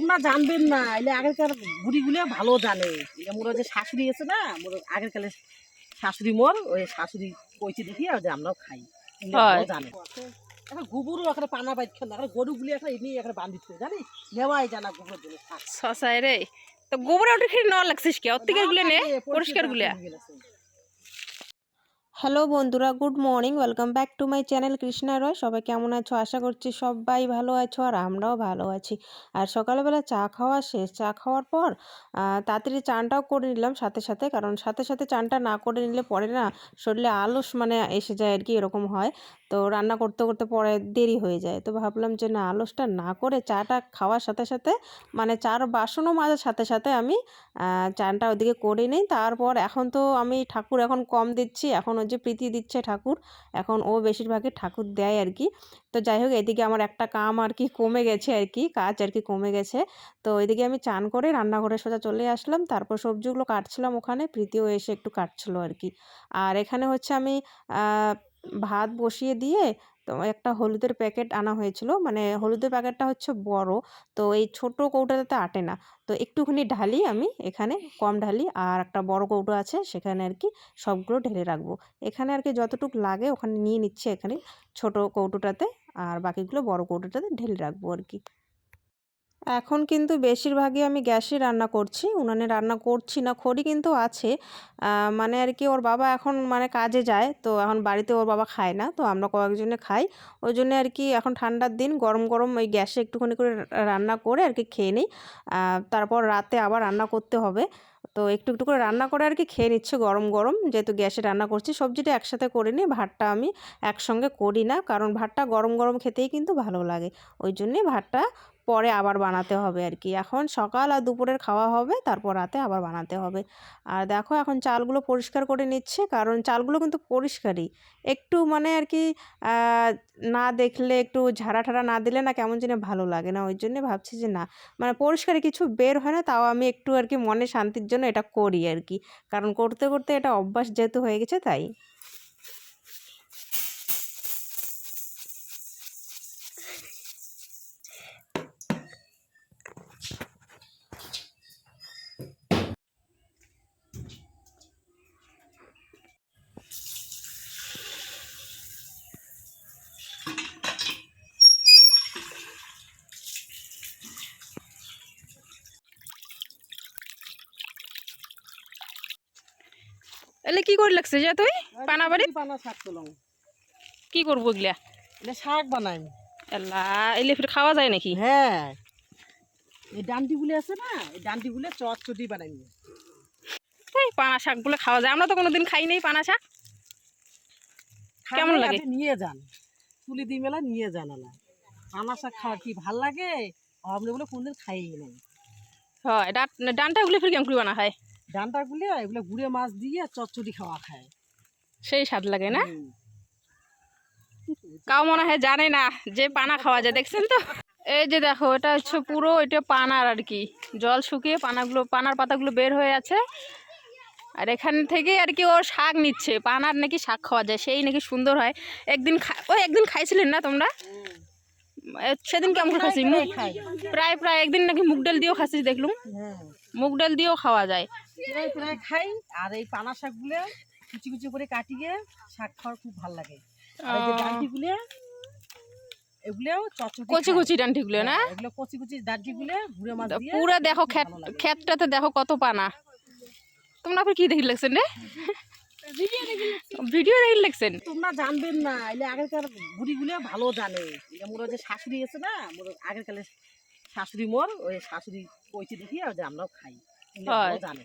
তোমরা জানবেন না এলে আগেরকার বুড়িগুলো ভালো জানে। এটা মোর যে শাশুড়ি আছে না মোর আগেরকালে শাশুড়ি মোর ওই শাশুড়ি কইছে দেখি আর যে আমরাও খাই। জানে। এখন গোবরও এখানে পানা বাইক খেলে এখন গরুগুলি এখন এমনি এখানে বান্ধি থাকে জানি নেওয়াই জানা গোবর জন্য। শশায় রে। তো গোবরে ওটা খেয়ে নেওয়া লাগছিস কে? থেকে গুলো নে পরিষ্কারগুলা। হ্যালো বন্ধুরা, good morning. Welcome back to my channel Krishna Roy. সবাই কেমন আছো? আশা করছি সবাই ভালো আছো আর আমরাও ভালো আছি। আর সকালবেলা চা খাওয়া শেষ। চা খাওয়ার পর তাড়াতাড়ি চানটাও করে নিলাম সাথে সাথে। কারণ সাথে সাথে চানটা না করে নিলে পরে না শরীরে আলস মানে এসে যায় আর কি, এরকম হয়। তো রান্না করতে করতে পরে দেরি হয়ে যায়। তো ভাবলাম যে না, আলসটা না করে চাটা খাওয়ার সাথে সাথে মানে চার বাসনও মাজার সাথে সাথে আমি চানটা ওদিকে করে নিই। তারপর এখন তো আমি ঠাকুর এখন কম দিচ্ছি, এখন ওই যে প্রীতি দিচ্ছে ঠাকুর, এখন ও বেশিরভাগই ঠাকুর দেয় আর কি। তো যাই হোক, এদিকে আমার একটা কাম আর কি কমে গেছে আর কি, কাজ আর কি কমে গেছে। তো এদিকে আমি চান করে রান্নাঘরে সোজা চলে আসলাম। তারপর সবজিগুলো কাটছিলাম ওখানে, প্রীতিও এসে একটু কাটছিল আর কি। আর এখানে হচ্ছে আমি ভাত বসিয়ে দিয়ে তো একটা হলুদের প্যাকেট আনা হয়েছিল। মানে হলুদের প্যাকেটটা হচ্ছে বড়, তো এই ছোট কৌটাটাতে আটে না। তো একটুখানি ঢালি আমি এখানে কম ঢালি আর একটা বড় কৌটো আছে সেখানে আর কি সবগুলো ঢেলে রাখব। এখানে আর কি যতটুকু লাগে ওখানে নিয়ে নিচ্ছে এখানে ছোট কৌটোটাতে আর বাকিগুলো বড় কৌটোটাতে ঢেলে রাখব আর কি এখন কিন্তু বেশিরভাগই আমি গ্যাসে রান্না করছি, উনানে রান্না করছি না, খড়ি কিন্তু আছে। মানে আর কি ওর বাবা এখন মানে কাজে যায়, তো এখন বাড়িতে ওর বাবা খায় না, তো আমরা কয়েকজনে খাই। ওই জন্য আর কি এখন ঠান্ডার দিন, গরম গরম ওই গ্যাসে একটুখানি করে রান্না করে আর কি খেয়ে নিই। তারপর রাতে আবার রান্না করতে হবে। তো একটু একটু করে রান্না করে আর কি খেয়ে নিচ্ছে গরম গরম, যেহেতু গ্যাসে রান্না করছি। সবজিটা একসাথে করে নিই, ভাতটা আমি একসঙ্গে করি না, কারণ ভাতটা গরম গরম খেতেই কিন্তু ভালো লাগে। ওই জন্যে ভাতটা পরে আবার বানাতে হবে আর কি এখন সকাল আর দুপুরের খাওয়া হবে, তারপর রাতে আবার বানাতে হবে। আর দেখো এখন চালগুলো পরিষ্কার করে নিচ্ছে, কারণ চালগুলো কিন্তু পরিষ্কারই। একটু মানে আর কি না দেখলে, একটু ঝাড়া ঠাড়া না দিলে না কেমন যেন ভালো লাগে না। ওই জন্য ভাবছি যে না মানে পরিষ্কারে কিছু বের হয় না, তাও আমি একটু আর কি মনে শান্তির জন্য এটা করি আর কি কারণ করতে করতে এটা অভ্যাস যেহেতু হয়ে গেছে, তাই। এলে কি করে লাগছে যে তুই? পানা বাড়ি পানা শাক তোলাম। কি করব এগুলা? এটা শাক বানাই। এলা এলে ফির খাওয়া যায় নাকি? হ্যাঁ। এই ডান্টিগুলি আছে না এই ডান্টিগুলো চটচটি বানাই। এই পানা শাকগুলো খাওয়া যায়। আমরা তো কোনোদিন খাই নাই পানা শাক। কেমন লাগে? নিয়ে যান। তুলি দি মেলা নিয়ে যান না পানা শাক খাওয়া কি ভালো লাগে? আপনি বলে কোনদিন খাইই নাই। হয় ডাট- ডানটাগুলো ফির কেমন করে বানা হয়? ডান্টাগুলি এগুলো গুড়ে মাছ দিয়ে চটচটি খাওয়া খায়। সেই স্বাদ লাগে না? কাউ মনে হয় জানে না যে পানা খাওয়া যায় দেখছেন তো? এই যে দেখো এটা হচ্ছে পুরো এটা পানার আর কি। জল শুকিয়ে পানাগুলো পানার পাতাগুলো বের হয়ে আছে। আর এখান থেকে আর কি ও শাক নিচ্ছে। পানার নাকি শাক খাওয়া যায় সেই নাকি সুন্দর হয়। একদিন খা- ও একদিন খাইছিলেন না তোমরা? সেদিন কেমন মুগ খাই। প্রায় প্রায় একদিন নাকি মুগ ডাল দিয়েও খাচ্ছিস দেখলুম। হ্যাঁ। মুগ ডাল দিয়েও খাওয়া যায়। প্রায় প্রায় খাই আর এই পানা শাকগুলো কুচি কুচি করে কাটিয়ে শাক খাওয়ার খুব ভালো লাগে। আর এই যে আহ। এগুলোও কচি না? হ্যাঁ, এগুলো কচি কচি ডান্টিগুলো গুঁড়ো মাছ দিয়ে পুরা দেখো ক্ষেত। ক্ষেতটাতে দেখো কত পানা। তোমরা ফির কি দেখি লাগছেন রে? ভিডিও দেখি লাগছেন তোমরা জানবেন না এলে আগেরকার বুড়িগুলো ভালো জানে। মোর যে শাশুড়ি আছে না মোর আগেরকালে শাশুড়ি মোর ওই শাশুড়ি কইছে দেখি আর যে আমরাও খাই। ভালো জানে।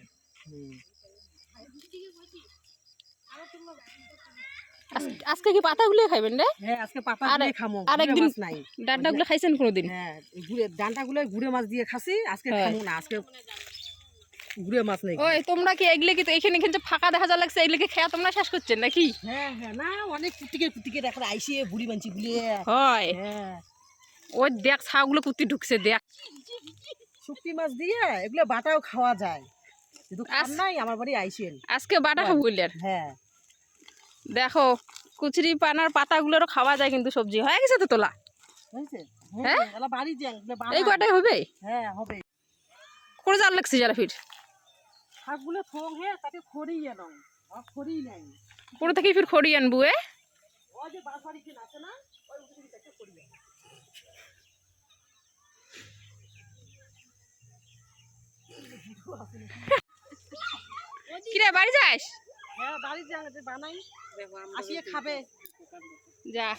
আজকে কি পাতাগুলো খাইবেন রে? হ্যাঁ আজকে পাতা আর- দিয়ে খামো আর একদিন- মাছ নাই। ডান্ডাগুলো খাইছেন কোনোদিন? হ্যাঁ গুড়ে ডান্টাগুলো গুড়ে মাছ দিয়ে খাসি আজকে। খামো না আজকে গুড়ে মাছ নেই। ওই তোমরা কি এগুলো কি তো এখানে এখানে ফাঁকা দেখা যা লাগছে? খেয়া তোমরা শেষ করছেন নাকি? হ্যাঁ হ্যাঁ না অনেক কুটিকে কুটিকে দেখো আইসে বুড়ি মানছি হয়। হ্যাঁ। ওই দেখ ছাগুলো কুত্তি ঢুকছে দেখ। শুক্তি মাছ দিয়ে এগুলো বাটাও খাওয়া যায়। কিন্তু খান নাই আমার বাড়ি আইসেন। আজকে বাটা খাব হ্যাঁ। দেখো কুচরি পানার পাতাগুলোরও খাওয়া যায় কিন্তু সবজি। হয়ে গেছে তো তোলা? হ্যাঁ? বাড়ি এই কটাই হবে? হ্যাঁ হবে। করে জাল লাগছে যারা ফির? শাকগুলো থং হে তাকে খড়ি এলাম খড়ি নাই পুরো থেকে ফির খড়ি আনবু এ? ওই যে বাস বাড়ি কিনা আছে না ওই উঠে দিকে একটা খড়ি। কিরে বাড়ি যাস? হ্যাঁ বাড়ি জ্যাং বানাই আসিয়ে খাবে। যা।